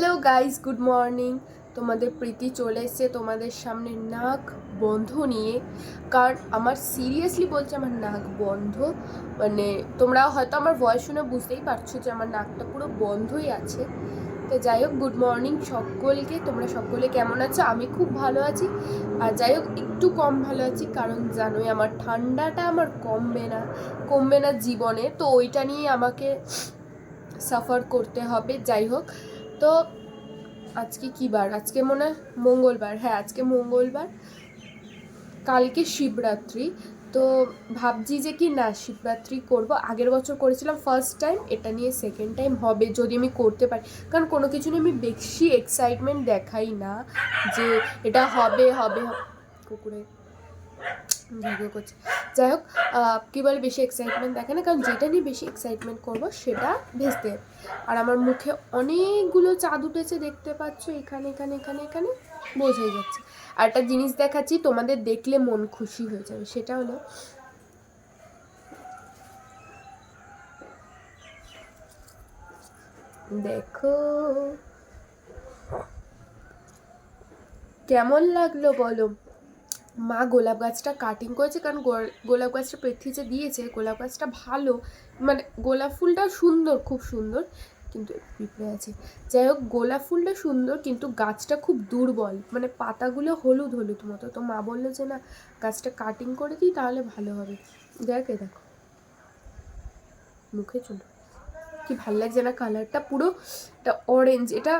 Hello guys, good morning. তোমাদের প্রীতি চলে এসছে তোমাদের সামনে নাক বন্ধ নিয়ে। কারণ আমার সিরিয়াসলি বলছে আমার নাক বন্ধ। মানে তোমরা হয়তো আমার ভয়েস শুনে বুঝতেই পারছ যে আমার নাকটা পুরো বন্ধই আছে। তো যাই হোক, গুড মর্নিং সকলকে। তোমরা সকলে কেমন আছো? আমি খুব ভালো আছি। আর যাই হোক, একটু কম ভালো আছি, কারণ জানোই আমার ঠান্ডাটা আমার কমবে না কমবে না জীবনে। তো ওইটা নিয়ে আমাকে সাফার করতে হবে। যাই হোক তো আজকে কি বার? আজকে মনে হয় মঙ্গলবার। হ্যাঁ আজকে মঙ্গলবার। কালকে শিবরাত্রি। তো ভাবছি যে কি না, শিবরাত্রি করব। আগের বছর করেছিলাম ফার্স্ট টাইম এটা নিয়ে সেকেন্ড টাইম হবে যদি আমি করতে পারি। কারণ কোনো কিছু নিয়ে আমি বেশি এক্সাইটমেন্ট দেখাই না যে এটা হবে হবে। কুকুরে। ভিডিও করছে। যাই হোক কী বলে বেশি এক্সাইটমেন্ট দেখে না, কারণ যেটা নিয়ে বেশি এক্সাইটমেন্ট করব সেটা ভেস্তে। আর আমার মুখে অনেকগুলো চাঁদ উঠেছে, দেখতে পাচ্ছ? এখানে এখানে এখানে এখানে বোঝাই যাচ্ছে। আর একটা জিনিস দেখাচ্ছি, তোমাদের দেখলে মন খুশি হয়ে যাবে, সেটা হলো দেখো, কেমন লাগল বলো? মা গোলাপ গাছটা কাটিং করেছে কারণ গোলাপ গাছটা পৃথ্বী যে দিয়েছে, গোলাপ গাছটা ভালো মানে গোলাপ ফুলটা সুন্দর, খুব সুন্দর, কিন্তু পিঁপড়ে আছে। যাই হোক, গোলাপ ফুলটা সুন্দর, কিন্তু গাছটা খুব দুর্বল মানে পাতাগুলো হলুদ হলুদ মতো। তো মা বলল যে, না, গাছটা কাটিং করে দিই, তাহলে ভালো হবে। দেখ দেখো। মুখে চলো। কি ভালো লাগছে না? কালারটা পুরো এটা অরেঞ্জ এটা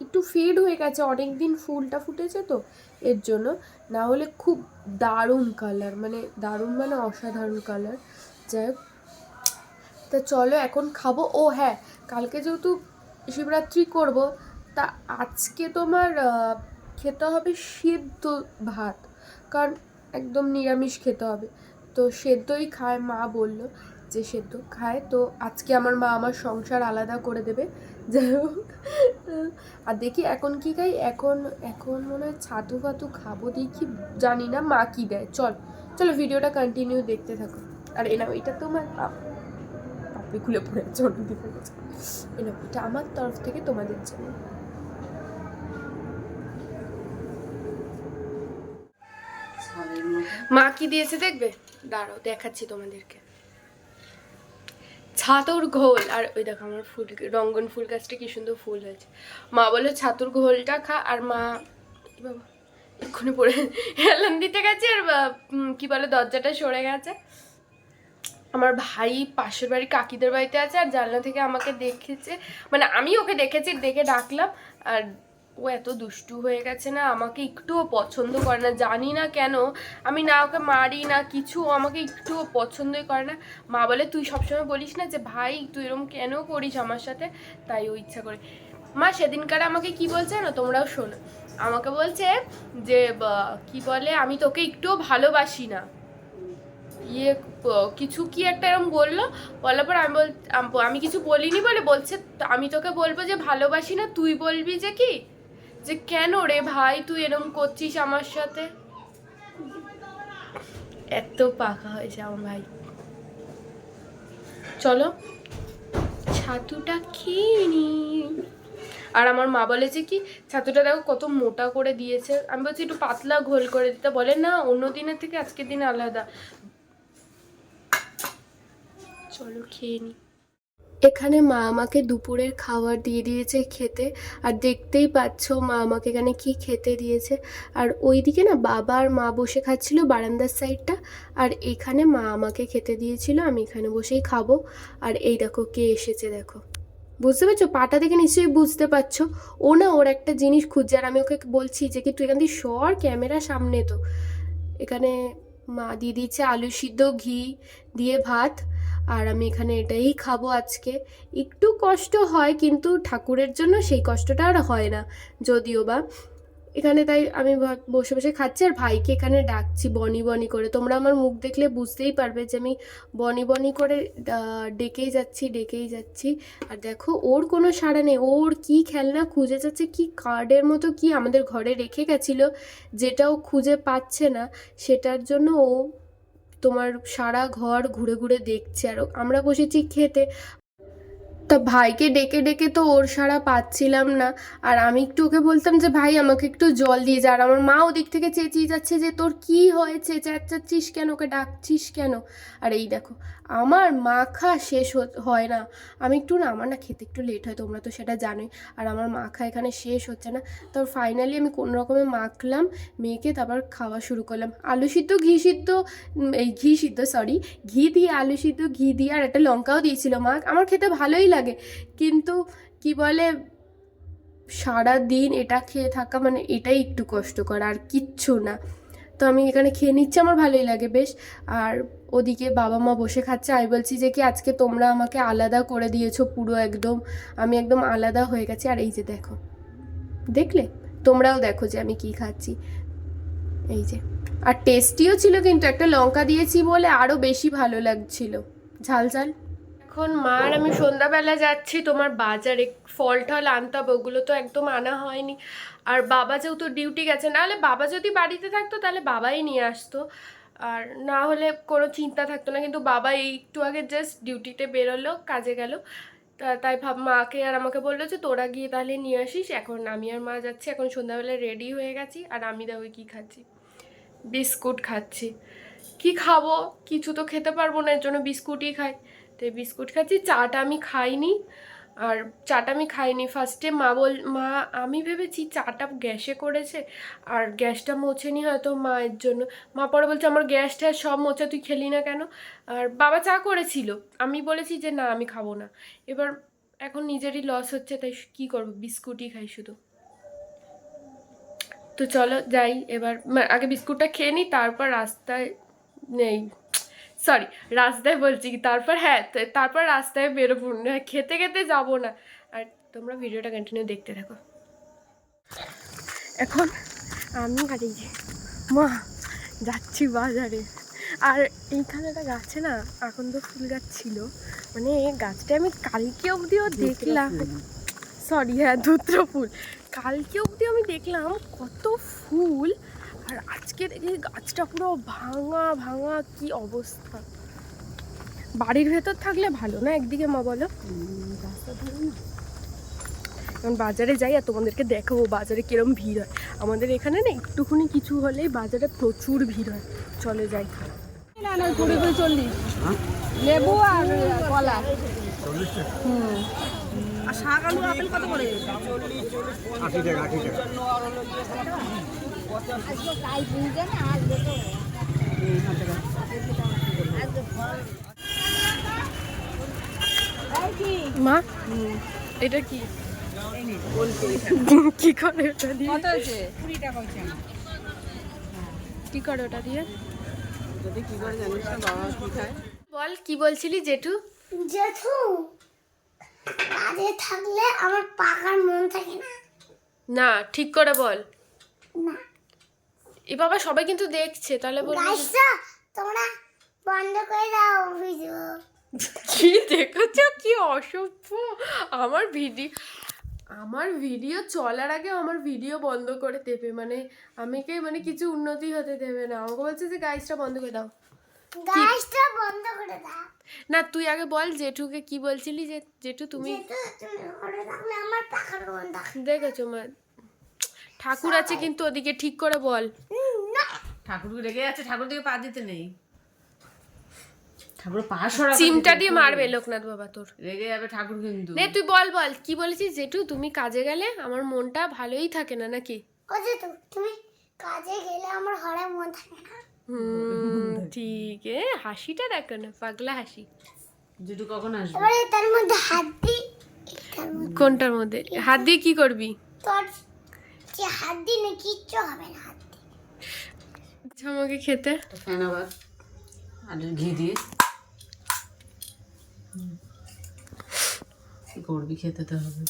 একটু ফেড হয়ে গেছে অনেক দিন ফুলটা ফুটেছে তো, এর জন্য। না হলে খুব দারুণ কালার মানে দারুণ মানে অসাধারণ কালার যাই হোক, তা চলো এখন খাব। ও হ্যাঁ কালকে যেহেতু শিবরাত্রি করব, তা আজকে তোমার খেতে হবে সেদ্ধ ভাত। কারণ একদম নিরামিষ খেতে হবে। তো সেদ্ধই খায় মা বলল। যে সেদ্ধ খায়, তো আজকে আমার মা আমার সংসার আলাদা করে দেবে। যাই হোক, আর দেখি এখন কি খাই। এখন এখন মনে হয় ছাতু ফাতু খাব, দেখি, জানি না মা কি দেয়। চল, চলো ভিডিওটা কন্টিনিউ দেখতে থাকো। আর এনাও এটা তোমার আপ- আপনি খুলে পড়ে আছে অনেক হয়ে এটা আমার তরফ থেকে তোমাদের জন্য। মা কি দিয়েছে দেখবে? দাঁড়াও, দেখাচ্ছি তোমাদেরকে। ছাতুর ঘোল, আর ওই দেখো আমার ফুল, রঙ্গন ফুল গাছটা কি সুন্দর ফুল হয়েছে। মা বলে ছাতুর ঘোলটা খা। আর মা বাবা, এক্ষুনি পড়ে হেলান দিতে গেছে, আর কি বলে, দরজাটা সরে গেছে। আমার ভাই পাশের বাড়ি কাকিদের বাড়িতে আছে, আর জানলা থেকে আমাকে দেখেছে মানে আমি ওকে দেখেছি, দেখে ডাকলাম, আর ও এত দুষ্টু হয়ে গেছে না, আমাকে একটুও পছন্দ করে না, জানি না কেন। আমি না ওকে মারি, না কিছু আমাকে একটুও পছন্দই করে না। মা বলে, তুই সবসময় বলিস না যে, ভাই, তুই এরকম কেন করিস আমার সাথে? তাই ও ইচ্ছা করে। মা, সেদিনকার আমাকে কি বলছে না তোমরাও শোনো। আমাকে বলছে যে কি বলে, আমি তোকে একটুও ভালোবাসি না। ইয়ে কিছু কি একটা এরকম বলল। বলার পর আমি বল, আমি কিছু বলিনি বলে বলছে, "তো আমি তোকে বলব যে, ভালোবাসি না, তুই বলবি যে কি? যে কেন রে ভাই, তুই এরকম করছিস আমার সাথে? এত পাকা হয়েছে আমার ভাই। চলো, ছাতুটা খেয়ে নি। আর আমার মা বলেছে কি, ছাতুটা দেখো কত মোটা করে দিয়েছে। আমি বলছি, একটু পাতলা ঘোল করে দিতে। বলে, না, অন্য দিনের থেকে আজকের দিন আলাদা। চলো, খেয়ে নি। এখানে মা আমাকে দুপুরের খাবার দিয়ে দিয়েছে খেতে, আর দেখতেই পাচ্ছ মা আমাকে এখানে কি খেতে দিয়েছে। আর ওইদিকে না বাবা আর মা বসে খাচ্ছিল বারান্দার সাইডটা, আর এখানে মা আমাকে খেতে দিয়েছিল, আমি এখানে বসেই খাব। আর এই দেখো কে এসেছে দেখো। বুঝতে পারছ? পাটা দেখে নিশ্চয়ই বুঝতে পারছ। ও না ওর একটা জিনিস খুঁজছে, আর আমি ওকে বলছি যে কি তুই এখান দিয়ে সর ক্যামেরা সামনে তো। এখানে মা দিয়ে দিচ্ছে আলু সিদ্ধ, ঘি দিয়ে ভাত। আর আমি এখানে এটাই খাব আজকে। একটু কষ্ট হয়, কিন্তু ঠাকুরের জন্য সেই কষ্টটা আর হয় না। যদিও বা, এখানে তাই আমি বসে বসে খাচ্ছি আর ভাইকে এখানে ডাকছি বনি বনি করে। তোমরা আমার মুখ দেখলে বুঝতেই পারবে যে আমি বনি বনি করে ডেকেই যাচ্ছি ডেকেই যাচ্ছি। আর দেখো, ওর কোনো সাড়া নেই। ওর কি খেলনা খুঁজে যাচ্ছে, কি কার্ডের মতো কি আমাদের ঘরে রেখে গেছিল, যেটা ও খুঁজে পাচ্ছে না, সেটার জন্য ও তোমার সারা ঘর ঘুরে ঘুরে দেখছে। আর আমরা বসেছি খেতে। তো ভাইকে ডেকে ডেকে তো ওর সারা পাচ্ছিলাম না। আর আমি একটু ওকে বলতাম যে, ভাই, আমাকে একটু জল দিয়ে যা। আর আমার মা ওদিক থেকে চেঁচিয়ে যাচ্ছে যে, তোর কি হয়েছে? চেঁচাচ্ছিস কেন ওকে? ডাকছিস কেন? আর এই দেখো, আমার মাখা শেষ হয় না। আমি একটু না, আমার না খেতে একটু লেট হয়, তোমরা তো সেটা জানোই। আর আমার মাখা এখানে শেষ হচ্ছে না। তো ফাইনালি আমি কোনো রকমে মাখলাম মেয়েকে তারপর খাওয়া শুরু করলাম। আলু সিদ্ধ, ঘি সিদ্ধ এই ঘি সিদ্ধ সরি ঘি দিয়ে আলু সিদ্ধ, ঘি দিয়ে আর একটা লঙ্কাও দিয়েছিল মা। আমার খেতে ভালোই লাগে কিন্তু কি বলে সারা দিন এটা খেয়ে থাকা মানে এটাই একটু কষ্টকর, আর কিচ্ছু না। তো আমি এখানে খেয়ে নিচ্ছি, আমার ভালোই লাগে বেশ। আর ওদিকে বাবা মা বসে খাচ্ছে, আমি বলছি যে, কি আজকে তোমরা আমাকে আলাদা করে দিয়েছ পুরো একদম। আমি একদম আলাদা হয়ে গেছি। আর এই যে দেখো, দেখলে? তোমরাও দেখো যে আমি কি খাচ্ছি। এই যে। আর টেস্টিও ছিল কিন্তু, একটা লঙ্কা দিয়েছি বলে আরও বেশি ভালো লাগছিল। ঝাল ঝাল। এখন মা আর আমি সন্ধ্যাবেলা যাচ্ছি, তোমার বাজারে ফল টল আনতে হবে ওগুলো তো একদম আনা হয়নি। আর বাবা যেহেতু ডিউটি গেছে, নাহলে বাবা যদি বাড়িতে থাকতো, তাহলে বাবাই নিয়ে আসতো। আর না হলে কোনো চিন্তা থাকতো না, কিন্তু বাবা এই একটু আগে জাস্ট ডিউটিতে বেরোলো, কাজে গেল। তা- তাই ভাব, মাকে আর আমাকে বলল যে, তোরা গিয়ে তাহলে নিয়ে আসিস, এখন আমি আর মা যাচ্ছি, এখন সন্ধ্যাবেলা রেডি হয়ে গেছি, আর আমি দেখো কি খাচ্ছি। বিস্কুট খাচ্ছি। কি খাব? কিছু তো খেতে পারব না, এর জন্য বিস্কুটই খাই। তো বিস্কুট খাচ্ছি, চাটা আমি খাইনি। আর চাটা আমি খাইনি। ফার্স্টে মা বল, মা, আমি ভেবেছি চাটা গ্যাসে করেছে, আর গ্যাসটা মোছেনি হয়তো মায়ের জন্য। মা পরে বলছে, আমার গ্যাস ট্যাস সব মোছা, তুই খেলি না কেন? আর বাবা চা করেছিল। আমি বলেছি যে, না, আমি খাব না। এবার এখন নিজেরই লস হচ্ছে, তাই কি করব? বিস্কুটই খাই শুধু। তো চলো যাই, এবার আগে বিস্কুটটা খেয়ে নিই তারপর রাস্তায় নেই। সরি রাস্তায় বলছি তারপর হ্যাঁ তারপর রাস্তায় বেরোবো না খেতে খেতে যাব না। আর তোমরা ভিডিওটা কন্টিনিউ দেখতে থাকো। এখন আমি আর এই যে মা যাচ্ছি বাজারে। আর এইখানে একটা গাছে না এখন তো ফুল গাছ ছিল। মানে গাছটা আমি কালকে অবধিও দেখলাম। সরি হ্যাঁ ধুত্র ফুল। কালকে অবধি আমি দেখলাম কত ফুল আর আজকে দেখি গাছটা পুরো ভাঙা ভাঙা কি অবস্থা? বাড়ির ভেতর থাকলে ভালো, না একদিকে মা বলো? এখন বাজারে যাই আর তোমাদেরকে দেখাবো বাজারে কিরম ভিড় হয়। আমাদের এখানে না একটুখানি কিছু হলেই বাজারে প্রচুর ভিড় হয়। চলে যাই। চল্লিশ আর আর শাক, আলু, আপেল কত করে? আশি টাকা আশি টাকা। মা? এটা কি? কি করে ওটা দিয়ে? কত হয়েছে? কুড়ি টাকা হয়েছে কি করে ওটা দিয়ে? যদি কি করে জানিস না বাবা কি খায় বল কি বলছিলি জেঠু? জেঠু কাজে থাকলে আমার পাকার মন থাকে না। না ঠিক করে বল। না। এ বাবা সবাই কিন্তু দেখছে তাহলে বল তোমরা বন্ধ করে দাও ভিডিও কি দেখেছ? কি অসভ্য। আমার ভিডিও আমার ভিডিও চলার আগে আমার ভিডিও বন্ধ করে দেবে। মানে আমাকে মানে কিছু উন্নতি হতে দেবে না। আমাকে বলছে যে গাইসটা বন্ধ করে দাও। গাইসটা বন্ধ করে দাও। না তুই আগে বল জেঠুকে কি বলছিলি যে জেঠু তুমি দেখেছ মা? ঠাকুর আছে কিন্তু ওদিকে ঠিক করে বল। ঠাকুরকে রেগে যাচ্ছে ঠাকুর দিকে পা দিতে নেই। ঠাকুর পা সরা চিমটা দিয়ে মারবে লোকনাথ বাবা তোর। রেগে যাবে ঠাকুর কিন্তু। নে তুই বল বল কি বলেছিস জেঠু? তুমি কাজে গেলে আমার মনটা ভালোই থাকে না নাকি? ও জেঠু তুমি কাজে গেলে আমার ঘরে মন থাকে না। হুম ঠিক এ হাসিটা দেখো না পাগলা হাসি। জেঠু কখন আসবে? এবারে তার মধ্যে হাত দি কোনটার মধ্যে? হাত দিয়ে কি করবি? তোর যে হাত দিলে কিচ্ছু হবে না আচ্ছা, আমাকে খেতে। আর ঘি দিয়ে। করবি খেতে তো হবে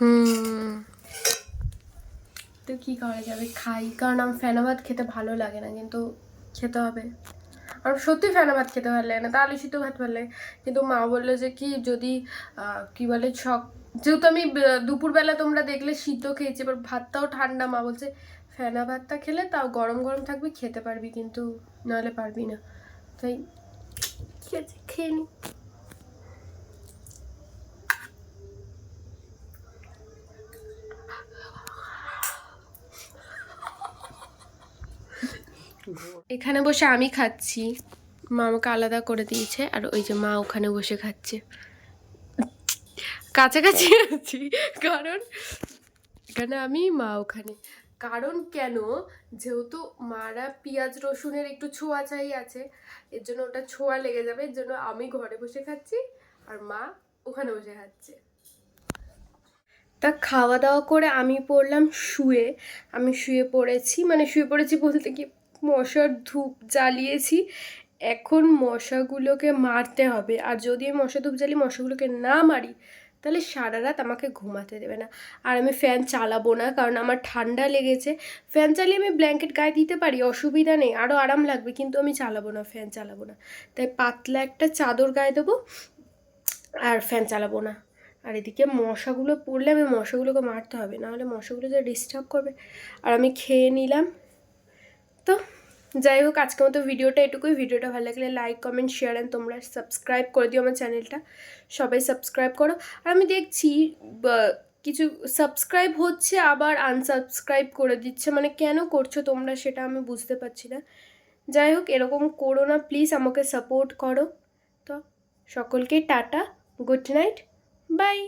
হুম তো কি করা যাবে? খাই। কারণ আমার ফেনা ভাত খেতে ভালো লাগে না কিন্তু খেতে হবে। আর সত্যি ফেনা ভাত খেতে ভালো লাগে না। তা আলু সিদ্ধ ভাত ভালো লাগে। কিন্তু মা বলল যে কি যদি আহ, কি বলে ছক যেহেতু আমি দুপুরবেলা তোমরা দেখলে সিদ্ধ খেয়েছি এবার ভাতটাও ঠান্ডা মা বলছে ফেনা ভাতটা খেলে তাও গরম গরম থাকবে, খেতে পারবি কিন্তু নাহলে পারবি না। তাই খেয়েছি, খেয়ে নি। এখানে বসে আমি খাচ্ছি। মা আমাকে আলাদা করে দিয়েছে আর ওই যে মা ওখানে বসে খাচ্ছে। কাছাকাছি আছি, কারণ এখানে আমি, মা ওখানে। কারণ কেন? যেহেতু মারা পেঁয়াজ রসুনের একটু ছোঁয়া চাই আছে, এর জন্য ওটা ছোঁয়া লেগে যাবে, এর জন্য আমি ঘরে বসে খাচ্ছি আর মা ওখানে বসে খাচ্ছে। তা খাওয়া দাওয়া করে আমি পড়লাম শুয়ে। আমি শুয়ে পড়েছি মানে শুয়ে পড়েছি বলতে কি, মশার ধূপ জ্বালিয়েছি। এখন মশাগুলোকে মারতে হবে। আর যদি আমি মশা ধূপ জ্বালি, মশাগুলোকে না মারি তাহলে সারা রাত আমাকে ঘুমাতে দেবে না। আর আমি ফ্যান চালাবো না, কারণ আমার ঠান্ডা লেগেছে। ফ্যান চালিয়ে আমি ব্ল্যাঙ্কেট গায়ে দিতে পারি, অসুবিধা নেই আরও আরাম লাগবে, কিন্তু আমি চালাবো না ফ্যান চালাবো না। তাই পাতলা একটা চাদর গায়ে দেবো, আর ফ্যান চালাবো না। আর এদিকে মশাগুলো পড়লে আমি মশাগুলোকে মারতে হবে, নাহলে মশাগুলো যা ডিস্টার্ব করবে। আর আমি খেয়ে নিলাম। তো যাই হোক, আজকের মতো ভিডিওটা এটুকুই। ভিডিওটা ভালো লাগলে লাইক কমেন্ট শেয়ার অ্যান্ড তোমরা সাবস্ক্রাইব করে দিও আমার চ্যানেলটা সবাই সাবস্ক্রাইব করো। আর আমি দেখছি কিছু সাবস্ক্রাইব হচ্ছে, আবার আনসাবস্ক্রাইব করে দিচ্ছে। মানে কেন করছ তোমরা সেটা আমি বুঝতে পারছি না। যাই হোক, এরকম করো না প্লিজ আমাকে সাপোর্ট করো। তো সকলকে টাটা গুড নাইট বাই